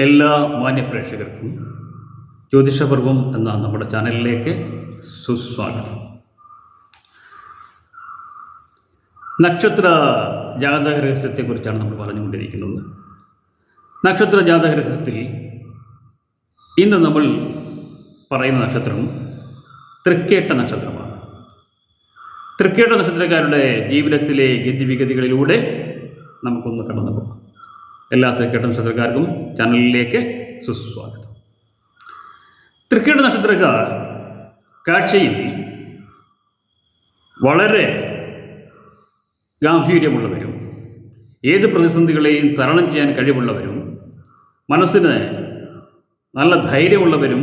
എല്ലാ മാന്യപ്രേക്ഷകർക്കും ജ്യോതിഷപർവം എന്ന നമ്മുടെ ചാനലിലേക്ക് സുസ്വാഗതം. നക്ഷത്ര ജാതക രഹസ്യത്തെക്കുറിച്ചാണ് നമ്മൾ പറഞ്ഞുകൊണ്ടിരിക്കുന്നത്. നക്ഷത്ര ജാതക രഹസ്യത്തിൽ ഇന്ന് നമ്മൾ പറയുന്ന നക്ഷത്രം തൃക്കേട്ട നക്ഷത്രമാണ്. തൃക്കേട്ട നക്ഷത്രക്കാരുടെ ജീവിതത്തിലെ ഗതിവിഗതികളിലൂടെ നമുക്കൊന്ന് കടന്നു പോകാം എല്ലാ തൃക്കേട്ട നക്ഷത്രക്കാർക്കും ചാനലിലേക്ക് സുസ്വാഗതം. തൃക്കേട്ട നക്ഷത്രക്കാർ കാഴ്ചയിൽ വളരെ ഗാംഭീര്യമുള്ളവരും ഏത് പ്രതിസന്ധികളെയും തരണം ചെയ്യാൻ കഴിവുള്ളവരും മനസ്സിന് നല്ല ധൈര്യമുള്ളവരും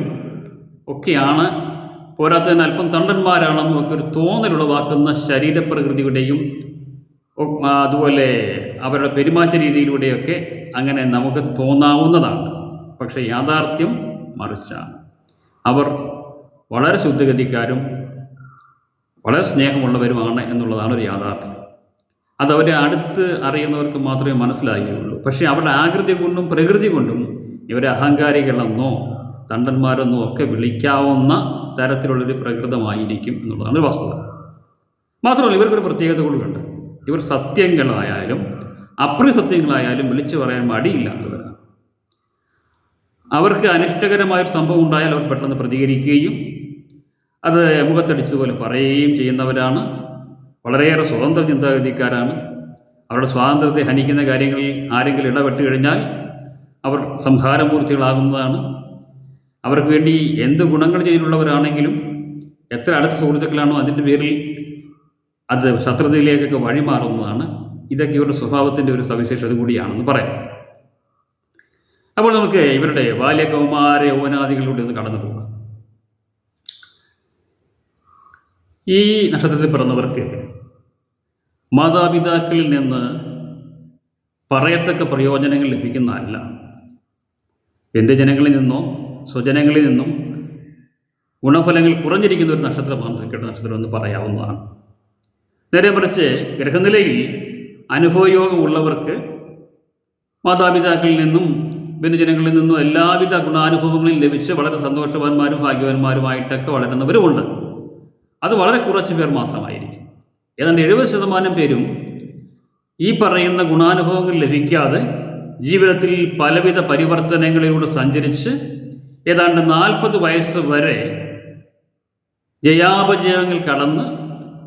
ഒക്കെയാണ്. പോരാത്തതിന് അല്പം തണ്ടന്മാരാണെന്നും ഒക്കെ ഒരു തോന്നലുളവാക്കുന്ന ശരീരപ്രകൃതിയുടെയും അതുപോലെ അവരുടെ പെരുമാറ്റ രീതിയിലൂടെയൊക്കെ അങ്ങനെ നമുക്ക് തോന്നാവുന്നതാണ്. പക്ഷേ യാഥാർത്ഥ്യം മറിച്ചാണ്. അവർ വളരെ ശുദ്ധഗതിക്കാരും വളരെ സ്നേഹമുള്ളവരുമാണ് എന്നുള്ളതാണ് ഒരു യാഥാർത്ഥ്യം. അത് അവരെ അടുത്ത് അറിയുന്നവർക്ക് മാത്രമേ മനസ്സിലാകുകയുള്ളൂ പക്ഷേ അവരുടെ ആകൃതി കൊണ്ടും പ്രകൃതി കൊണ്ടും ഇവരെ അഹങ്കാരികളെന്നോ തണ്ടന്മാരെന്നോ ഒക്കെ വിളിക്കാവുന്ന തരത്തിലുള്ളൊരു പ്രകൃതമായിരിക്കും എന്നുള്ളതാണ് വസ്തുത. മാത്രമല്ല ഇവർക്കൊരു പ്രത്യേകത കൂടിയുണ്ട് ഇവർ സത്യങ്ങളായാലും അപ്രസത്യങ്ങളായാലും വിളിച്ചു പറയാൻ മടിയില്ലാത്തവരാണ്. അവർക്ക് അനിഷ്ടകരമായൊരു സംഭവം ഉണ്ടായാൽ അവർ പെട്ടെന്ന് പ്രതികരിക്കുകയും അത് മുഖത്തടിച്ചതുപോലെ പറയുകയും ചെയ്യുന്നവരാണ്. വളരെയേറെ സ്വതന്ത്ര ചിന്താഗതിക്കാരാണ്. അവരുടെ സ്വാതന്ത്ര്യത്തെ ഹനിക്കുന്ന കാര്യങ്ങളിൽ ആരെങ്കിലും ഇടപെട്ട് കഴിഞ്ഞാൽ അവർ സംഹാരമൂർത്തികളാകുന്നതാണ് അവർക്ക് വേണ്ടി എന്ത് ഗുണങ്ങൾ ചെയ്തിട്ടുള്ളവരാണെങ്കിലും എത്ര അടുത്ത സുഹൃത്തുക്കളാണോ അതിന്റെ പേരിൽ അത് ശത്രുതയിലേക്കൊക്കെ വഴിമാറുന്നതാണ്. ഇതൊക്കെ ഇവരുടെ സ്വഭാവത്തിന്റെ ഒരു സവിശേഷത കൂടിയാണെന്ന് പറയാം. അപ്പോൾ നമുക്ക് ഇവരുടെ ബാല്യകൗമാര യൗവനാദികളിലൂടെ ഒന്ന് കടന്നു പോകാം. ഈ നക്ഷത്രത്തിൽ പിറന്നവർക്ക് മാതാപിതാക്കളിൽ നിന്ന് പറയത്തക്ക പ്രയോജനങ്ങൾ ലഭിക്കുന്നതല്ല ജനങ്ങളിൽ നിന്നോ സ്വജനങ്ങളിൽ നിന്നും ഗുണഫലങ്ങൾ കുറഞ്ഞിരിക്കുന്ന ഒരു നക്ഷത്രമാണ് തൃക്കേട്ട നക്ഷത്രം എന്ന് പറയാവുന്നതാണ്. നേരെ മറിച്ച് ഗ്രഹനിലയിൽ അനുഭവയോഗമുള്ളവർക്ക് മാതാപിതാക്കളിൽ നിന്നും ഭിന്നജനങ്ങളിൽ നിന്നും എല്ലാവിധ ഗുണാനുഭവങ്ങളും ലഭിച്ച് വളരെ സന്തോഷവാന്മാരും ഭാഗ്യവാന്മാരുമായിട്ടൊക്കെ വളരുന്നവരുമുണ്ട്. അത് വളരെ കുറച്ച് പേർ മാത്രമായിരിക്കും. ഏതാണ്ട് എഴുപത് ശതമാനം പേരും ഈ പറയുന്ന ഗുണാനുഭവങ്ങൾ ലഭിക്കാതെ ജീവിതത്തിൽ പലവിധ പരിവർത്തനങ്ങളിലൂടെ സഞ്ചരിച്ച് ഏതാണ്ട് നാൽപ്പത് വയസ്സ് വരെ ജയാപജയങ്ങൾ കടന്ന്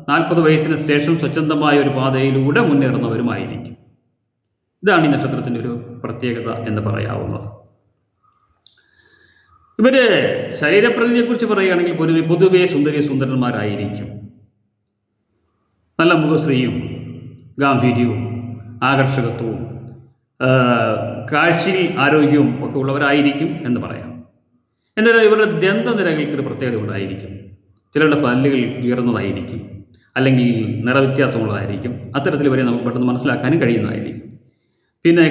നാൽപ്പത് വയസ്സിന് ശേഷം സ്വച്ഛന്തമായ ഒരു പാതയിലൂടെ മുന്നേറുന്നവരുമായിരിക്കും. ഇതാണ് ഈ നക്ഷത്രത്തിന്റെ ഒരു പ്രത്യേകത എന്ന് പറയാവുന്നത്. ഇവർ ശരീരപ്രകൃതിയെക്കുറിച്ച് പറയുകയാണെങ്കിൽ പൊതുവെ പൊതുവെ സുന്ദരി സുന്ദരന്മാരായിരിക്കും. നല്ല മുഖശ്രീയും ഗാംഭീര്യവും ആകർഷകത്വവും കാഴ്ചയിൽ ആരോഗ്യവും ഒക്കെ ഉള്ളവരായിരിക്കും എന്ന് പറയാം. എന്നാൽ ഇവരുടെ ദന്തനിരകൾക്ക് ഒരു പ്രത്യേകത ഉണ്ടായിരിക്കും ചിലരുടെ പല്ലുകൾ ഉയർന്നതായിരിക്കും. അല്ലെങ്കിൽ നിറവ്യത്യാസമുള്ളതായിരിക്കും. അത്തരത്തിൽ ഇവരെ നമുക്ക് പെട്ടെന്ന് മനസ്സിലാക്കാനും കഴിയുന്നതായിരിക്കും. പിന്നെ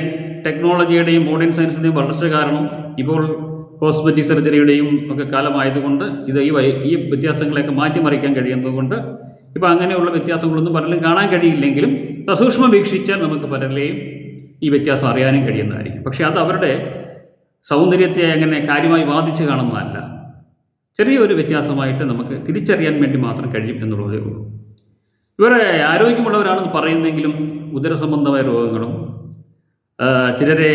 ടെക്നോളജിയുടെയും മോഡേൺ സയൻസിന്റെയും വളർച്ച കാരണം ഇപ്പോൾ കോസ്മെറ്റിക് സർജറിയുടെയും ഒക്കെ കാലമായതുകൊണ്ട് ഇത് ഈ ഈ വ്യത്യാസങ്ങളെയൊക്കെ മാറ്റിമറിക്കാൻ കഴിയുന്നതുകൊണ്ട് ഇപ്പോൾ അങ്ങനെയുള്ള വ്യത്യാസങ്ങളൊന്നും പലരും കാണാൻ കഴിയില്ലെങ്കിലും സസൂക്ഷ്മം വീക്ഷിച്ചാൽ നമുക്ക് പലരിലെയും ഈ വ്യത്യാസം അറിയാനും കഴിയുന്നതായിരിക്കും. പക്ഷേ അത് അവരുടെ സൗന്ദര്യത്തെ അങ്ങനെ കാര്യമായി ബാധിച്ച് കാണുന്നതല്ല. ചെറിയൊരു വ്യത്യാസമായിട്ട് നമുക്ക് തിരിച്ചറിയാൻ വേണ്ടി മാത്രം കഴിയും എന്നുള്ളതേ ഉള്ളൂ. ഇവരെ ആരോഗ്യമുള്ളവരാണെന്ന് പറയുന്നെങ്കിലും ഉദരസംബന്ധമായ രോഗങ്ങളും ചിലരെ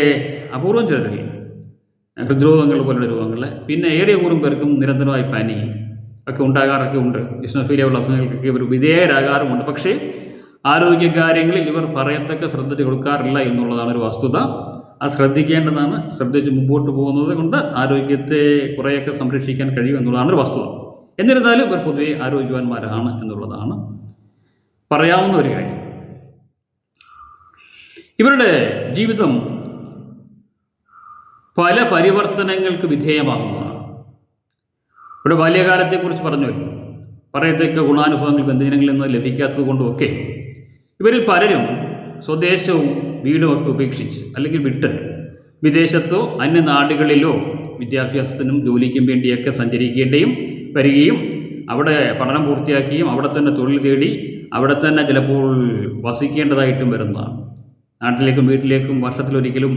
അപൂർവം ചിലരിൽ ഹൃദ്രോഗങ്ങൾ പോലുള്ള രോഗങ്ങൾ പിന്നെ ഏറെ കൂറും പേർക്കും നിരന്തരമായി പനി ഒക്കെ ഉണ്ടാകാറൊക്കെ ഉണ്ട്. ഇസ്നോഫീലിയ ഉള്ള അസുഖങ്ങൾക്കൊക്കെ ഇവർ വിധേയരാകാറുമുണ്ട്. പക്ഷേ ആരോഗ്യ ആരോഗ്യകാര്യങ്ങളിൽ ഇവർ പറയത്തക്ക ശ്രദ്ധ കൊടുക്കാറില്ല എന്നുള്ളതാണ് ഒരു വസ്തുത. അത് ശ്രദ്ധിക്കേണ്ടതാണ് ശ്രദ്ധിച്ച് മുമ്പോട്ട് പോകുന്നത് കൊണ്ട് ആരോഗ്യത്തെ കുറേയൊക്കെ സംരക്ഷിക്കാൻ കഴിയും എന്നുള്ളതാണ് ഒരു വസ്തുത. എന്നിരുന്നാലും ഇവർ പൊതുവെ ആരോഗ്യവാന്മാരാണ് എന്നുള്ളതാണ് പറയാവുന്ന ഒരു കാര്യം. ഇവരുടെ ജീവിതം പല പരിവർത്തനങ്ങൾക്ക് വിധേയമാകുന്നതാണ്. ഇവിടെ ബാല്യകാലത്തെക്കുറിച്ച് പറഞ്ഞുവല്ലോ. പറയത്തക്ക ഗുണാനുഭവങ്ങൾ ബന്ധുജനങ്ങളിൽ നിന്ന് ലഭിക്കാത്തത് കൊണ്ടുമൊക്കെ ഇവരിൽ പലരും സ്വദേശവും വീടുമൊക്കെ ഉപേക്ഷിച്ച് അല്ലെങ്കിൽ വിട്ട് വിദേശത്തോ അന്യനാടുകളിലോ വിദ്യാഭ്യാസത്തിനും ജോലിക്കും വേണ്ടിയൊക്കെ സഞ്ചരിക്കേണ്ടിയും വരികയും അവിടെ പഠനം പൂർത്തിയാക്കുകയും അവിടെ തന്നെ തൊഴിൽ തേടി അവിടെ തന്നെ ചിലപ്പോൾ വസിക്കേണ്ടതായിട്ടും വരുന്നതാണ്. നാട്ടിലേക്കും വീട്ടിലേക്കും വർഷത്തിലൊരിക്കലും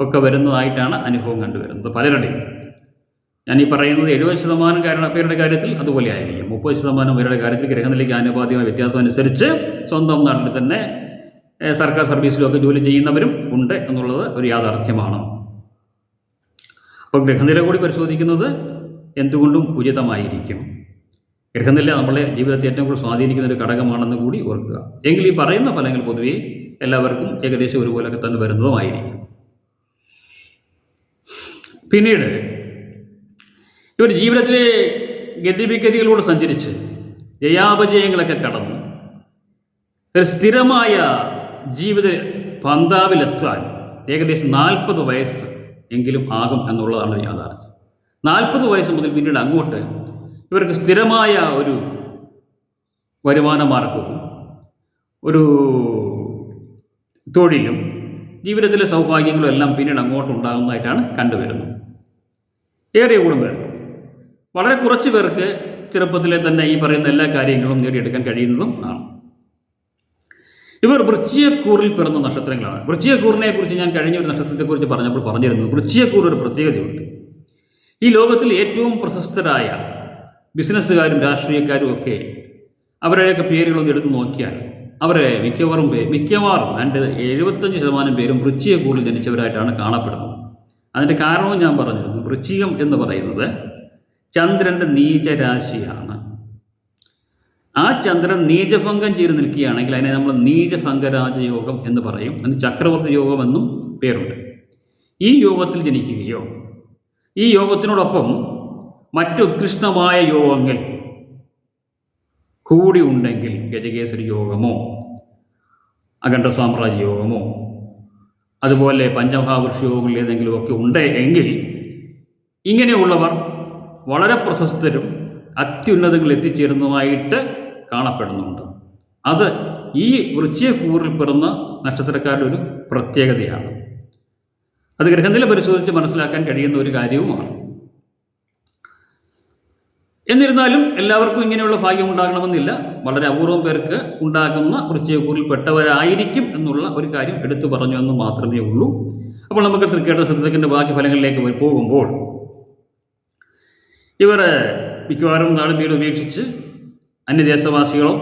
ഒക്കെ വരുന്നതായിട്ടാണ് അനുഭവം കണ്ടുവരുന്നത്. പലരുടെയും. ഞാൻ ഈ പറയുന്നത് എഴുപത് ശതമാനം കാരണം പേരുടെ കാര്യത്തിൽ അതുപോലെ ആയിരിക്കും. മുപ്പത് ശതമാനം പേരുടെ കാര്യത്തിൽ ഗ്രഹനിലേക്ക് ആനുപാതികമായ വ്യത്യാസം അനുസരിച്ച് സ്വന്തം നാട്ടിൽ തന്നെ സർക്കാർ സർവീസിലൊക്കെ ജോലി ചെയ്യുന്നവരും ഉണ്ട് എന്നുള്ളത് ഒരു യാഥാർത്ഥ്യമാണ്. അപ്പോൾ ഗ്രഹനില കൂടി പരിശോധിക്കുന്നത് എന്തുകൊണ്ടും ഉചിതമായിരിക്കും. ഗ്രഹനില നമ്മളെ ജീവിതത്തെ ഏറ്റവും കൂടുതൽ സ്വാധീനിക്കുന്ന ഒരു ഘടകമാണെന്ന് കൂടി ഓർക്കുക. എങ്കിൽ ഈ പറയുന്ന ഫലങ്ങൾ പൊതുവെ എല്ലാവർക്കും ഏകദേശം ഒരുപോലൊക്കെ തന്നെ വരുന്നതുമായിരിക്കും. പിന്നീട് ഇവർ ജീവിതത്തിലെ ഗതിവിഗതികളിലൂടെ സഞ്ചരിച്ച് ജയാപജയങ്ങളൊക്കെ കടന്ന് ഒരു സ്ഥിരമായ ജീവിത പന്താവിലെത്താൻ ഏകദേശം നാൽപ്പത് വയസ്സ് എങ്കിലും ആകും എന്നുള്ളതാണ് യാഥാർത്ഥ്യം. നാൽപ്പത് വയസ്സ് മുതൽ പിന്നീട് അങ്ങോട്ട് ഇവർക്ക് സ്ഥിരമായ ഒരു വരുമാന മാർഗവും ഒരു തൊഴിലും ജീവിതത്തിലെ സൗഭാഗ്യങ്ങളും എല്ലാം പിന്നീട് അങ്ങോട്ട് ഉണ്ടാകുന്നതായിട്ടാണ് കണ്ടുവരുന്നത്. ഏറെ കൂടും പേർ വളരെ കുറച്ച് പേർക്ക് ചെറുപ്പത്തിലെ തന്നെ ഈ പറയുന്ന എല്ലാ കാര്യങ്ങളും നേടിയെടുക്കാൻ കഴിയുന്നതും ആണ്. ഇവർ വൃശ്ചിയക്കൂറിൽ പിറന്ന നക്ഷത്രങ്ങളാണ്. വൃശ്ചിയക്കൂറിനെ കുറിച്ച് ഞാൻ കഴിഞ്ഞ ഒരു നക്ഷത്രത്തെക്കുറിച്ച് പറഞ്ഞപ്പോൾ പറഞ്ഞിരുന്നു. വൃശ്ചിയക്കൂർ ഒരു പ്രത്യേകതയുണ്ട്. ഈ ലോകത്തിൽ ഏറ്റവും പ്രശസ്തരായ ബിസിനസ്സുകാരും രാഷ്ട്രീയക്കാരും ഒക്കെ അവരുടെയൊക്കെ പേരുകളൊന്ന് എടുത്തു നോക്കിയാൽ അവരെ മിക്കവാറും മിക്കവാറും എന്റെ എഴുപത്തഞ്ച് ശതമാനം പേരും വൃശ്ചിയക്കൂറിൽ ജനിച്ചവരായിട്ടാണ് കാണപ്പെടുന്നത്. അതിന്റെ കാരണവും ഞാൻ പറഞ്ഞിരുന്നു. വൃശ്ചികം എന്ന് പറയുന്നത് ചന്ദ്രന്റെ നീചരാശിയാണ്. ആ ചന്ദ്രൻ നീചഭംഗം ചെയ്ത് നിൽക്കുകയാണെങ്കിൽ അതിനെ നമ്മൾ നീചഭംഗരാജയോഗം എന്ന് പറയും. അതിന് ചക്രവർത്തി യോഗം എന്നും പേരുണ്ട്. ഈ യോഗത്തിൽ ജനിക്കുകയോ ഈ യോഗത്തിനോടൊപ്പം മറ്റുത്കൃഷ്ടമായ യോഗങ്ങൾ കൂടി ഉണ്ടെങ്കിൽ ഗജകേസരി യോഗമോ അഖണ്ഡ സാമ്രാജ്യ യോഗമോ അതുപോലെ പഞ്ചമഹാപുരുഷ യോഗങ്ങൾ ഏതെങ്കിലും ഒക്കെ ഉണ്ട് എങ്കിൽ ഇങ്ങനെയുള്ളവർ വളരെ പ്രശസ്തരും അത്യുന്നതങ്ങളിൽ എത്തിച്ചേരുന്നതുമായിട്ട് കാണപ്പെടുന്നുണ്ട്. അത് ഈ വൃശ്ചിയക്കൂറിൽ പിറന്ന നക്ഷത്രക്കാരുടെ ഒരു പ്രത്യേകതയാണ്. അത് ഗ്രഹനില പരിശോധിച്ച് മനസ്സിലാക്കാൻ കഴിയുന്ന ഒരു കാര്യവുമാണ്. എന്നിരുന്നാലും എല്ലാവർക്കും ഇങ്ങനെയുള്ള ഭാഗ്യം ഉണ്ടാകണമെന്നില്ല. വളരെ അപൂർവം പേർക്ക് ഉണ്ടാകുന്ന വൃശ്ചികക്കൂറിൽ പെട്ടവരായിരിക്കും എന്നുള്ള ഒരു കാര്യം എടുത്തു പറഞ്ഞു എന്ന് മാത്രമേ ഉള്ളൂ. അപ്പോൾ നമുക്ക് തൃക്കേട്ട ശ്രദ്ധത്തിന്റെ ബാക്കി ഫലങ്ങളിലേക്ക് പോകുമ്പോൾ ഇവർ മിക്കവാറും നാടും വീട് ഉപേക്ഷിച്ച് അന്യദേശവാസികളോ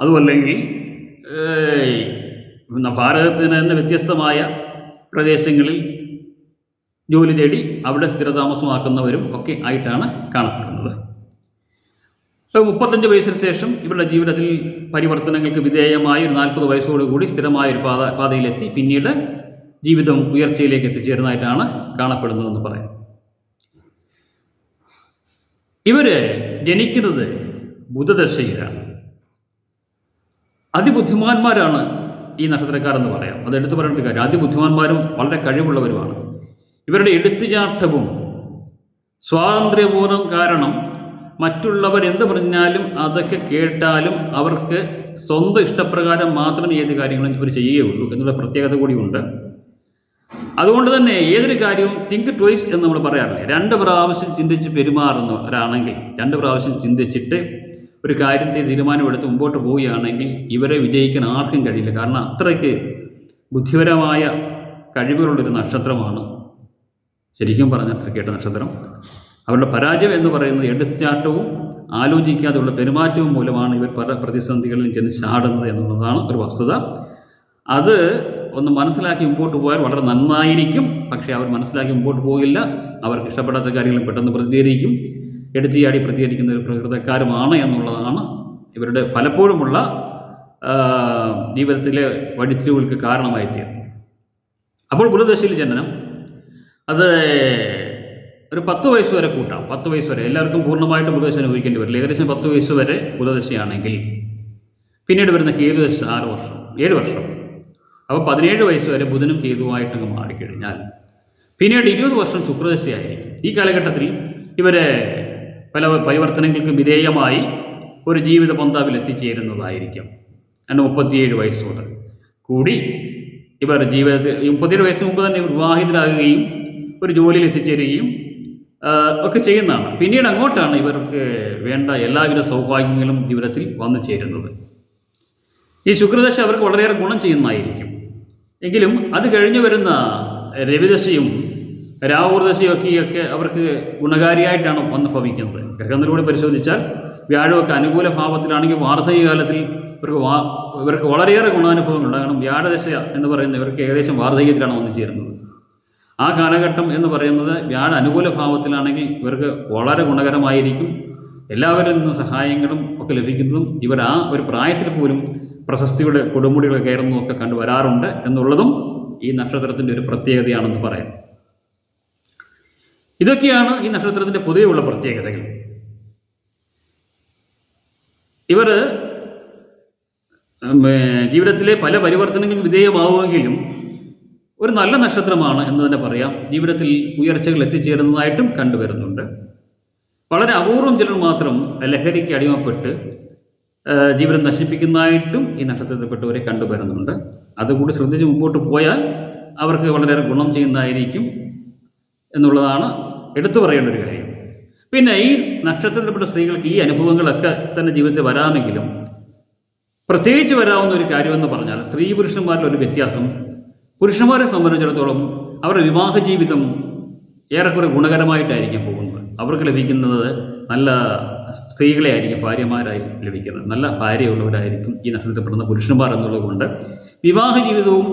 അതുമല്ലെങ്കിൽ ഭാരതത്തിന് തന്നെ വ്യത്യസ്തമായ പ്രദേശങ്ങളിൽ ജോലി തേടി അവിടെ സ്ഥിരതാമസമാക്കുന്നവരും ഒക്കെ ആയിട്ടാണ് കാണപ്പെടുന്നത്. ഇപ്പോൾ മുപ്പത്തഞ്ച് വയസ്സിന് ശേഷം ഇവരുടെ ജീവിതത്തിൽ പരിവർത്തനങ്ങൾക്ക് വിധേയമായ ഒരു നാൽപ്പത് വയസ്സോടുകൂടി സ്ഥിരമായ ഒരു പാത പാതയിലെത്തി. പിന്നീട് ജീവിതം ഉയർച്ചയിലേക്ക് എത്തിച്ചേരുന്നതായിട്ടാണ് കാണപ്പെടുന്നതെന്ന് പറയാം. ഇവർ ജനിക്കുന്നത് ബുധദശയിലാണ്. അതിബുദ്ധിമാന്മാരാണ് ഈ നക്ഷത്രക്കാരെന്ന് പറയാം. അത് എടുത്തു പറയേണ്ട കാര്യം. അതിബുദ്ധിമാന്മാരും വളരെ കഴിവുള്ളവരുമാണ്. ഇവരുടെ എടുത്തുചാട്ടവും സ്വാതന്ത്ര്യബോധം കാരണം മറ്റുള്ളവർ എന്ത് പറഞ്ഞാലും അതൊക്കെ കേട്ടാലും അവർക്ക് സ്വന്തം ഇഷ്ടപ്രകാരം മാത്രം ഏത് കാര്യങ്ങളും ഇവർ ചെയ്യുകയുള്ളൂ എന്നുള്ള പ്രത്യേകത കൂടിയുണ്ട്. അതുകൊണ്ട് തന്നെ ഏതൊരു കാര്യവും തിങ്ക് ട്വൈസ് എന്ന് നമ്മൾ പറയാറില്ലേ? രണ്ട് പ്രാവശ്യം ചിന്തിച്ച് പെരുമാറുന്നവരാണെങ്കിൽ രണ്ട് പ്രാവശ്യം ചിന്തിച്ചിട്ട് ഒരു കാര്യത്തെ തീരുമാനമെടുത്ത് മുമ്പോട്ട് പോവുകയാണെങ്കിൽ ഇവരെ വിജയിക്കാൻ ആർക്കും കഴിയില്ല. കാരണം അത്രയ്ക്ക് ബുദ്ധിപരമായ കഴിവുകളുള്ളൊരു നക്ഷത്രമാണ്. ശരിക്കും പറഞ്ഞാൽ തൃക്കേട്ട നക്ഷത്രം. അവരുടെ പരാജയം എന്ന് പറയുന്നത് എടുത്തുചാട്ടവും ആലോചിക്കാതെയുള്ള പെരുമാറ്റവും മൂലമാണ് ഇവർ പല പ്രതിസന്ധികളിലും ചെന്ന് ചാടുന്നത് എന്നുള്ളതാണ് ഒരു വസ്തുത. അത് ഒന്ന് മനസ്സിലാക്കി മുമ്പോട്ട് പോയാൽ വളരെ നന്നായിരിക്കും. പക്ഷേ അവർ മനസ്സിലാക്കി മുമ്പോട്ട് പോകില്ല. അവർക്ക് ഇഷ്ടപ്പെടാത്ത കാര്യങ്ങൾ പെട്ടെന്ന് പ്രതികരിക്കും. എടുത്തിയാടി പ്രതികരിക്കുന്ന ഒരു പ്രകൃതക്കാരുമാണ് എന്നുള്ളതാണ് ഇവരുടെ പലപ്പോഴുമുള്ള ജീവിതത്തിലെ വഴിത്തിരിവുകൾക്ക് കാരണമായി തീരുന്നത് അപ്പോൾ ഗുരുദശയിൽ ജനനം. അത് ഒരു പത്ത് വയസ്സ് വരെ കൂട്ടാം. പത്ത് വയസ്സ് വരെ. എല്ലാവർക്കും പൂർണമായിട്ട് ബുധദശ അനുഭവിക്കേണ്ടി വരില്ല. ഏകദേശം പത്ത് വയസ്സ് വരെ ബുധദശയാണെങ്കിൽ പിന്നീട് വരുന്ന കേതുദശ ആറ് വർഷം ഏഴ് വർഷം. അപ്പോൾ പതിനേഴ് വയസ്സ് വരെ ബുധനും കേതുവായിട്ടങ്ങ് മാറിക്കഴിഞ്ഞാൽ പിന്നീട് ഇരുപത് വർഷം ശുക്രദശയായിരിക്കും. ഈ കാലഘട്ടത്തിൽ ഇവരെ പല പരിവർത്തനങ്ങൾക്ക് വിധേയമായി ഒരു ജീവിത പന്താവിൽ എത്തിച്ചേരുന്നതായിരിക്കും. അന്ന് മുപ്പത്തിയേഴ് വയസ്സോട് കൂടി ഇവർ ജീവിതത്തിൽ മുപ്പത്തിയേഴ് വയസ്സിന് മുമ്പ് തന്നെ വിവാഹിതരാകുകയും ഒരു ജോലിയിൽ എത്തിച്ചേരുകയും ഒക്കെ ചെയ്യുന്നതാണ്. പിന്നീട് അങ്ങോട്ടാണ് ഇവർക്ക് വേണ്ട എല്ലാവിധ സൗഭാഗ്യങ്ങളും ജീവിതത്തിൽ വന്നു ചേരുന്നത്. ഈ ശുക്രദശ അവർക്ക് വളരെയേറെ ഗുണം ചെയ്യുന്നതായിരിക്കും. എങ്കിലും അത് കഴിഞ്ഞു വരുന്ന രവിദശയും രാഹുർദശയും ഒക്കെ അവർക്ക് ഗുണകാരിയായിട്ടാണ് വന്ന് ഭവിക്കുന്നത് ഗ്രഹങ്ങളിലൂടെ പരിശോധിച്ചാൽ വ്യാഴമൊക്കെ അനുകൂല ഭാവത്തിലാണെങ്കിൽ വാർദ്ധക്യ കാലത്തിൽ ഇവർക്ക് വാ ഇവർക്ക് വളരെയേറെ ഗുണാനുഭവങ്ങൾ ഉണ്ടാകണം വ്യാഴദശ എന്ന് പറയുന്നത് ഇവർക്ക് ഏകദേശം വാർദ്ധക്യത്തിലാണ് വന്നു ചേരുന്നത്. ആ കാലഘട്ടം എന്ന് പറയുന്നത് വ്യാഴ അനുകൂല ഭാവത്തിലാണെങ്കിൽ ഇവർക്ക് വളരെ ഗുണകരമായിരിക്കും. എല്ലാവരിൽ നിന്നും സഹായങ്ങളും ഒക്കെ ലഭിക്കുന്നതും ഇവർ ആ ഒരു പ്രായത്തിൽ പോലും പ്രശസ്തിയുടെ കൊടുമുടികൾ കയറുന്നതും ഒക്കെ കണ്ടുവരാറുണ്ട് എന്നുള്ളതും ഈ നക്ഷത്രത്തിന്റെ ഒരു പ്രത്യേകതയാണെന്ന് പറയാം. ഇതൊക്കെയാണ് ഈ നക്ഷത്രത്തിന്റെ പൊതുവെയുള്ള പ്രത്യേകതകൾ. ഇവർ ജീവിതത്തിലെ പല പരിവർത്തനങ്ങൾക്ക് വിധേയമാവുമെങ്കിലും ഒരു നല്ല നക്ഷത്രമാണ് എന്ന് തന്നെ പറയാം. ജീവിതത്തിൽ ഉയർച്ചകൾ എത്തിച്ചേരുന്നതായിട്ടും കണ്ടുവരുന്നുണ്ട്. വളരെ അപൂർവം ചിലർ മാത്രം ലഹരിക്ക് അടിമപ്പെട്ട് ജീവിതം നശിപ്പിക്കുന്നതായിട്ടും ഈ നക്ഷത്രത്തിൽപ്പെട്ടവരെ കണ്ടുവരുന്നുണ്ട്. അതുകൂടി ശ്രദ്ധിച്ച് മുമ്പോട്ട് പോയാൽ അവർക്ക് വളരെയേറെ ഗുണം ചെയ്യുന്നതായിരിക്കും എന്നുള്ളതാണ് എടുത്തു പറയേണ്ട ഒരു കാര്യം. പിന്നെ ഈ നക്ഷത്രത്തിൽപ്പെട്ട സ്ത്രീകൾക്ക് ഈ അനുഭവങ്ങളൊക്കെ തന്നെ ജീവിതത്തിൽ വരാമെങ്കിലും പ്രത്യേകിച്ച് വരാവുന്ന ഒരു കാര്യമെന്ന് പറഞ്ഞാൽ സ്ത്രീ പുരുഷന്മാരിൽ ഒരു വ്യത്യാസം പുരുഷന്മാരെ സംബന്ധിച്ചിടത്തോളം അവരുടെ വിവാഹ ജീവിതം ഏറെക്കുറെ ഗുണകരമായിട്ടായിരിക്കും പോകുന്നത്. അവർക്ക് ലഭിക്കുന്നത് നല്ല സ്ത്രീകളെ ആയിരിക്കും ഭാര്യമാരായി ലഭിക്കുന്നത്. നല്ല ഭാര്യയുള്ളവരായിരിക്കും ഈ നക്ഷത്രത്തിൽപ്പെടുന്ന പുരുഷന്മാർ എന്നുള്ളതുകൊണ്ട് വിവാഹ ജീവിതവും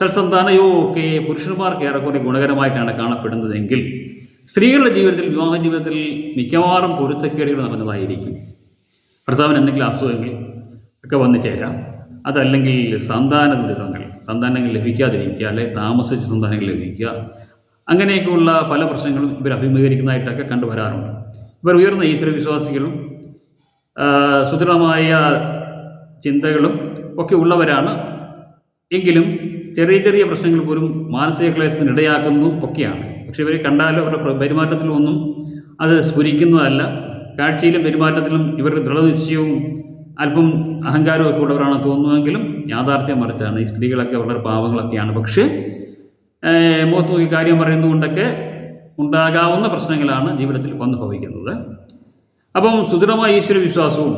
സൽസന്താനയോ ഒക്കെ പുരുഷന്മാർക്ക് ഏറെക്കുറെ ഗുണകരമായിട്ടാണ് കാണപ്പെടുന്നതെങ്കിൽ സ്ത്രീകളുടെ ജീവിതത്തിൽ വിവാഹ ജീവിതത്തിൽ മിക്കവാറും പൊരുത്തക്കേടുകൾ നടന്നതായിരിക്കും. ഭർത്താവിന് എന്തെങ്കിലും അസുഖങ്ങൾ ഒക്കെ വന്നു ചേരാം. അതല്ലെങ്കിൽ സന്താന ദുരിതങ്ങൾ സന്താനങ്ങൾ ലഭിക്കാതിരിക്കുക അല്ലെങ്കിൽ താമസിച്ച് സന്താനങ്ങൾ ലഭിക്കുക. അങ്ങനെയൊക്കെയുള്ള പല പ്രശ്നങ്ങളും ഇവർ അഭിമുഖീകരിക്കുന്നതായിട്ടൊക്കെ കണ്ടുവരാറുണ്ട് ഇവർ ഉയർന്ന ഈശ്വര വിശ്വാസികളും സുദൃഢമായ ചിന്തകളും ഒക്കെ ഉള്ളവരാണ്. എങ്കിലും ചെറിയ ചെറിയ പ്രശ്നങ്ങൾ പോലും മാനസിക ക്ലേശത്തിന് ഇടയാക്കുന്നു ഒക്കെയാണ്. പക്ഷെ ഇവരെ കണ്ടാലും അവരുടെ പ്ര- പെരുമാറ്റത്തിലൊന്നും അത് സ്ഫുരിക്കുന്നതല്ല. കാഴ്ചയിലും പെരുമാറ്റത്തിലും ഇവർക്ക് ദൃഢനിശ്ചയവും അല്പം അഹങ്കാരമൊക്കെ ഉള്ളവരാണ് തോന്നുമെങ്കിലും യാഥാർത്ഥ്യം മറിച്ചാണ്. ഈ സ്ത്രീകളൊക്കെ വളരെ പാവങ്ങളൊക്കെയാണ്. പക്ഷേ മുഖത്ത് നോക്കി കാര്യം പറയുന്നതുകൊണ്ടൊക്കെ ഉണ്ടാകാവുന്ന പ്രശ്നങ്ങളാണ് ജീവിതത്തിൽ വന്നു ഭവിക്കുന്നത് അപ്പം സുദൃഢമായ ഈശ്വര വിശ്വാസവും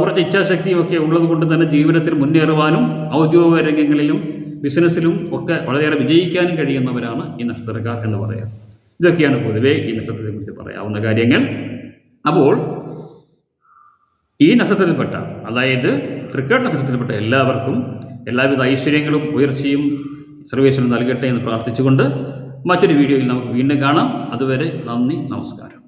ഉറച്ച ഇച്ഛാശക്തിയും ഒക്കെ ഉള്ളത് കൊണ്ട് തന്നെ ജീവിതത്തിൽ മുന്നേറുവാനും ഔദ്യോഗിക രംഗങ്ങളിലും ബിസിനസ്സിലും ഒക്കെ വളരെയേറെ വിജയിക്കാനും കഴിയുന്നവരാണ് ഈ നക്ഷത്രക്കാർ എന്ന് പറയാം. ഇതൊക്കെയാണ് പൊതുവേ ഈ നക്ഷത്രത്തെ കുറിച്ച് പറയാവുന്ന കാര്യങ്ങൾ. അപ്പോൾ ഈ നക്ഷത്രത്തിൽപ്പെട്ട അതായത് തൃക്കേട്ട നക്ഷത്രത്തിൽപ്പെട്ട എല്ലാവർക്കും എല്ലാവിധ ഐശ്വര്യങ്ങളും ഉയർച്ചയും സർവേശ്വരം നൽകട്ടെ എന്ന് പ്രാർത്ഥിച്ചുകൊണ്ട് മറ്റൊരു വീഡിയോയിൽ നമുക്ക് വീണ്ടും കാണാം. അതുവരെ നന്ദി നമസ്കാരം.